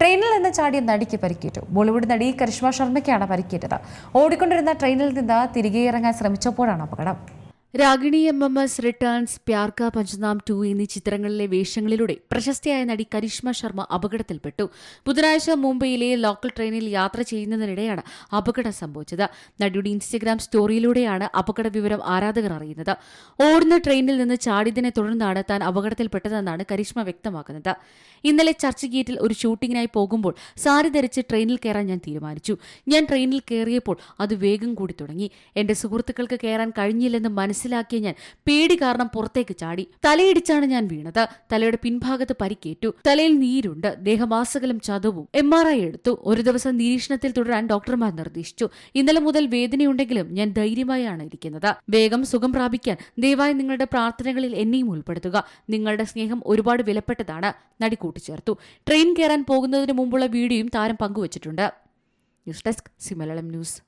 ട്രെയിനിൽ നിന്ന് ചാടിയ നടിക്ക് പരിക്കേറ്റു. ബോളിവുഡ് നടി കരിഷ്മ ശർമ്മയ്ക്കാണ് പരിക്കേറ്റത്. ഓടിക്കൊണ്ടിരുന്ന ട്രെയിനിൽ നിന്ന് തിരികെ ഇറങ്ങാൻ ശ്രമിച്ചപ്പോഴാണ് അപകടം. Ragini M M S returns Pyaar Ka Punchnama two എന്നീ ചിത്രങ്ങളിലെ വേഷങ്ങളിലൂടെ പ്രശസ്തയായ നടി കരിഷ്മ ശർമ്മ അപകടത്തിൽപ്പെട്ടു. ബുധനാഴ്ച മുംബൈയിലെ ലോക്കൽ ട്രെയിനിൽ യാത്ര ചെയ്യുന്നതിനിടെയാണ് അപകടം സംഭവിച്ചത്. നടിയുടെ ഇൻസ്റ്റഗ്രാം സ്റ്റോറിയിലൂടെയാണ് അപകട വിവരം ആരാധകർ അറിയുന്നത്. ഓടുന്ന ട്രെയിനിൽ നിന്ന് ചാടിയതിനെ തുടർന്നാണ് താൻ അപകടത്തിൽപ്പെട്ടതെന്നാണ് കരിഷ്മ വ്യക്തമാക്കുന്നത്. ഇന്നലെ ചർച്ച് ഗേറ്റിൽ ഒരു ഷൂട്ടിങ്ങിനായി പോകുമ്പോൾ സാരി ധരിച്ച് ട്രെയിനിൽ കയറാൻ ഞാൻ തീരുമാനിച്ചു. ഞാൻ ട്രെയിനിൽ കയറിയപ്പോൾ അത് വേഗം കൂടി തുടങ്ങി. എന്റെ സുഹൃത്തുക്കൾക്ക് കയറാൻ കഴിഞ്ഞില്ലെന്ന് മനസ്സിലാക്കിയ ഞാൻ പേടി കാരണം പുറത്തേക്ക് ചാടി. തലയിടിച്ചാണ് ഞാൻ വീണത്. തലയുടെ പിൻഭാഗത്ത് പരിക്കേറ്റു. തലയിൽ നീരുണ്ട്. ദേഹമാസകലം ചതവും. എം ആർ ഐ എടുത്തു. ഒരു ദിവസം നിരീക്ഷണത്തിൽ തുടരാൻ ഡോക്ടർമാർ നിർദ്ദേശിച്ചു. ഇന്നലെ മുതൽ വേദനയുണ്ടെങ്കിലും ഞാൻ ധൈര്യമായാണ് ഇരിക്കുന്നത്. വേഗം സുഖം പ്രാപിക്കാൻ ദയവായി നിങ്ങളുടെ പ്രാർത്ഥനകളിൽ എന്നെയും ഉൾപ്പെടുത്തുക. നിങ്ങളുടെ സ്നേഹം ഒരുപാട് വിലപ്പെട്ടതാണ്. നടി കൂട്ടിച്ചേർത്തു. ട്രെയിൻ കയറാൻ പോകുന്നതിന് മുമ്പുള്ള വീഡിയോയും താരം പങ്കുവച്ചിട്ടുണ്ട്. ന്യൂസ് ഡെസ്ക് സിമലളം ന്യൂസ്.